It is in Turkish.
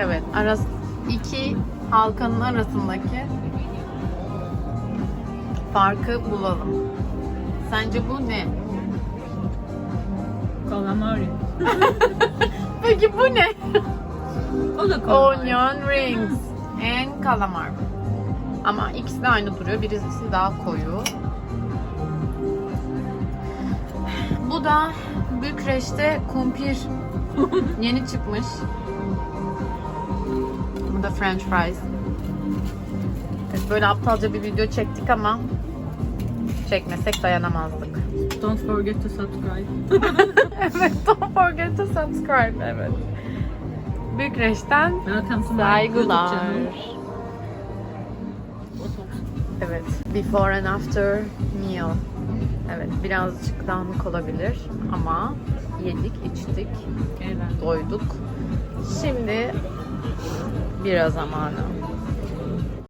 Evet, aras iki halkanın arasındaki farkı bulalım. Sence bu ne? Calamari. Peki bu ne? O da calamari. Onion rings and calamar. Ama ikisi de aynı duruyor. Birisi daha koyu. Bu da Bükreş'te kumpir yeni çıkmış. Da French fries. Evet, böyle aptalca bir video çektik ama çekmesek dayanamazdık. Don't forget to subscribe. evet, don't forget to subscribe. Evet. Bükreş'ten Welcome to my Saygılar. Evet. Before and after meal. Evet. Birazcık dağınık olabilir ama yedik, içtik, Evet. doyduk. Şimdi bira zamanı.